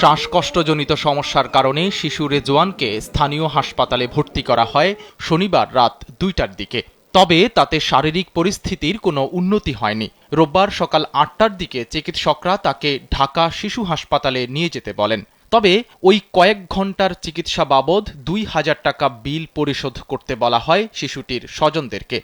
শ্বাসকষ্টজনিত সমস্যার কারণে শিশু রেজওয়ানকে স্থানীয় হাসপাতালে ভর্তি করা হয় শনিবার রাত দুইটার দিকে। তবে তাতে শারীরিক পরিস্থিতির কোনো উন্নতি হয়নি। রোববার সকাল আটটার দিকে চিকিৎসকরা তাকে ঢাকা শিশু হাসপাতালে নিয়ে যেতে বলেন। তবে ওই কয়েক ঘণ্টার চিকিৎসা বাবদ দুই হাজার টাকা বিল পরিশোধ করতে বলা হয় শিশুটির স্বজনদেরকে।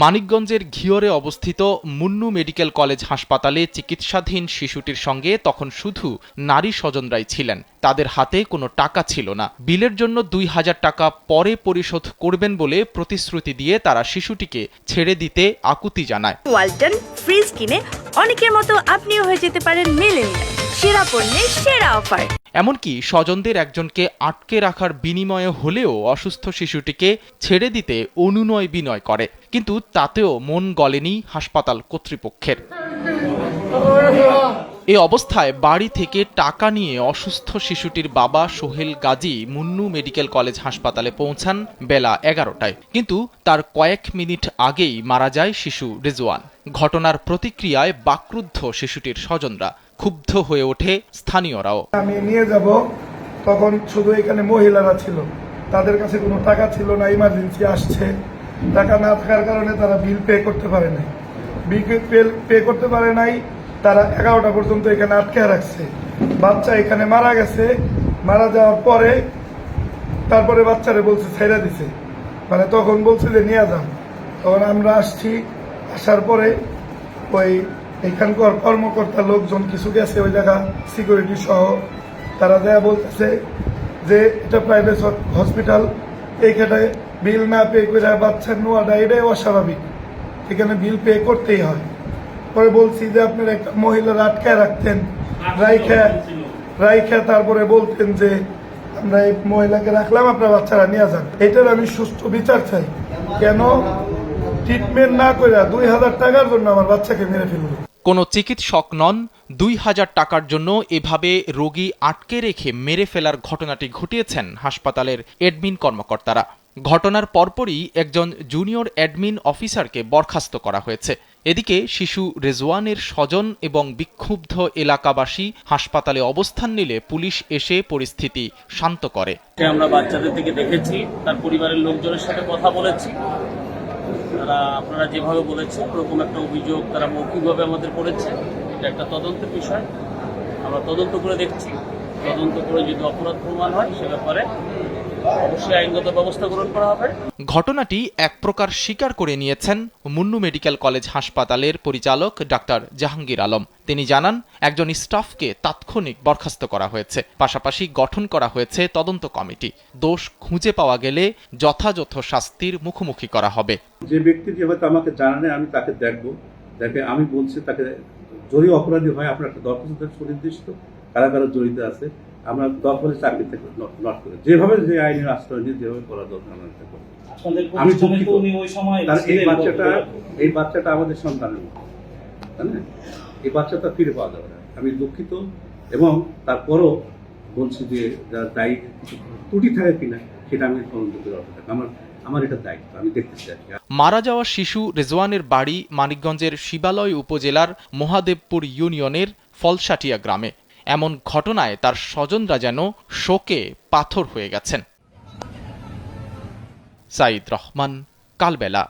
মানিকগঞ্জের ঘিওরে অবস্থিত মুন্নু মেডিকেল কলেজ হাসপাতালে চিকিৎসাধীন শিশুটির সঙ্গে তখন শুধু নারী স্বজনরাই ছিলেন। তাদের হাতে কোনো টাকা ছিল না। বিলের জন্য দুই হাজার টাকা পরে পরিশোধ করবেন বলে প্রতিশ্রুতি দিয়ে তারা শিশুটিকে ছেড়ে দিতে আকুতি জানায়। ওয়ালটন ফ্রিজ কিনে অনেকের মতো আপনিও হয়ে যেতে পারেন মেলেনিয়া সেরা পণ্যের সেরা অফার। এমনকি স্বজনদের একজনকে আটকে রাখার বিনিময়ে হলেও অসুস্থ শিশুটিকে ছেড়ে দিতে অনুনয় বিনয় করে। কিন্তু তাতেও মন গলেনি হাসপাতাল কর্তৃপক্ষের। এ অবস্থায় বাড়ি থেকে টাকা নিয়ে অসুস্থ শিশুটির বাবা সোহেল গাজী মুন্নু মেডিকেল কলেজ হাসপাতালে পৌঁছান বেলা এগারোটায়। কিন্তু তার কয়েক মিনিট আগেই মারা যায় শিশু রেজওয়ান। ঘটনার প্রতিক্রিয়ায় বাক্রুদ্ধ শিশুটির স্বজনরা। ক্ষুব্ধ হয়ে ওঠে স্থানীয়রাও। আমি নিয়ে যাব, তখন শুধু এখানে মহিলারা ছিল। তাদের কাছে কোনো টাকা ছিল না ইমার্জেন্সি আসছে। টাকা না থাকার কারণে তারা বিল পে করতে পারে নাই। বিল পে করতে পারে নাই, তারা এগারোটা পর্যন্ত এখানে আটকে রাখছে। বাচ্চা এখানে মারা গেছে। মারা যাওয়ার পরে, তারপরে বাচ্চারে বলছে, ছেড়ে দিছে। মানে তখন বলছে যে, নিয়ে যান। তখন আমরা আসছি, আসার পরে ওই এখানকার কর্মকর্তা লোকজন কিছু গেছে ওই জায়গা সিকিউরিটি সহ তারা দেয়া বলতেছে যে এটা প্রাইভেট হসপিটাল এইখানে বিল না পে করে বাচ্চার নোয়াটা এটাই অস্বাভাবিক। এখানে বিল পে করতেই হয়। পরে বলছি যে আপনার একটা মহিলার আটকায় রাখতেন রাইখা রাইখা তারপরে বলতেন যে আমরা এই মহিলাকে রাখলাম আপনার বাচ্চারা নিয়ে যান। এটার আমি সুস্থ বিচার চাই। কেন? ট্রিটমেন্ট না করে দুই হাজার টাকার জন্য আমার বাচ্চাকে মেরে ফেলল। কোনো চিকিৎসক নন, দুই হাজার টাকার জন্য এভাবে রোগী আটকে রেখে মেরে ফেলার ঘটনাটি ঘটিয়েছেন হাসপাতালের এডমিন কর্মকর্তারা। ঘটনার পরপরই একজন জুনিয়র অ্যাডমিন অফিসারকে বরখাস্ত করা হয়েছে। এদিকে শিশু রেজওয়ানের স্বজন এবং বিক্ষুব্ধ এলাকাবাসী হাসপাতালে অবস্থান নিলে পুলিশ এসে পরিস্থিতি শান্ত করে। আমরা বাচ্চাদের থেকে দেখেছি, তার পরিবারের লোকজনের সাথে কথা বলেছি। তারা আপনারা যেভাবে বলেছেন, ওরকম একটা অভিযোগ তারা মৌখিকভাবে আমাদের করেছে। এটা একটা তদন্তের বিষয়। আমরা তদন্ত করে দেখছি। তদন্ত করে যদি অপরাধ প্রমাণ হয়, সে ব্যাপারে অবশ্যই আইনগত ব্যবস্থা গ্রহণ করা হবে। ঘটনাটি এক প্রকার স্বীকার করে নিয়েছেন মুন্নু মেডিকেল কলেজ হাসপাতালের পরিচালক ডাক্তার জাহাঙ্গীর আলম। তিনি জানান একজন স্টাফকে তাৎক্ষণিক বরখাস্ত করা হয়েছে। পাশাপাশি গঠন করা হয়েছে তদন্ত কমিটি। দোষ খুঁজে পাওয়া গেলে যথাযথ শাস্তির মুখোমুখি করা হবে। যে ব্যক্তি যেহেতু আমাকে জানানে আমি তাকে দেখব। দেখে আমি বলছি তাকে যদি অপরাধী হয় আপনার একটা দরখাস্ত সুনির্দিষ্ট। কারা কারা জড়িত আছে আমরা দরকারে চাকরি থেকে নট করে। যেভাবে যে আইনের আশ্রয় নিয়ে যেভাবে করা দরকার আমরা এটা করব। আপনাদের আমি দুঃখিত। উনি ওই সময় কারণ এই বাচ্চাটা এই বাচ্চাটা আমাদের সন্তানের মতো তাই না? এই বাচ্চাটা ফিরে পাওয়া যাবে না। আমি দুঃখিত এবং তারপরও বলছি যে যারা দায়ী কিছু ত্রুটি থাকে কিনা সেটা আমি তদন্ত করে অপেক্ষা আমার আমার এটা দায়িত্ব আমি দেখতে চাই। মারা যাওয়া শিশু রেজওয়ানের বাড়ি মানিকগঞ্জের শিবালয় উপজেলার মহাদেবপুর ইউনিয়নের ফলসাটিয়া গ্রামে। এমন ঘটনায় তার স্বজনরা যেন শোকে পাথর হয়ে গেছেন। সাইদ রহমান কালবেলা।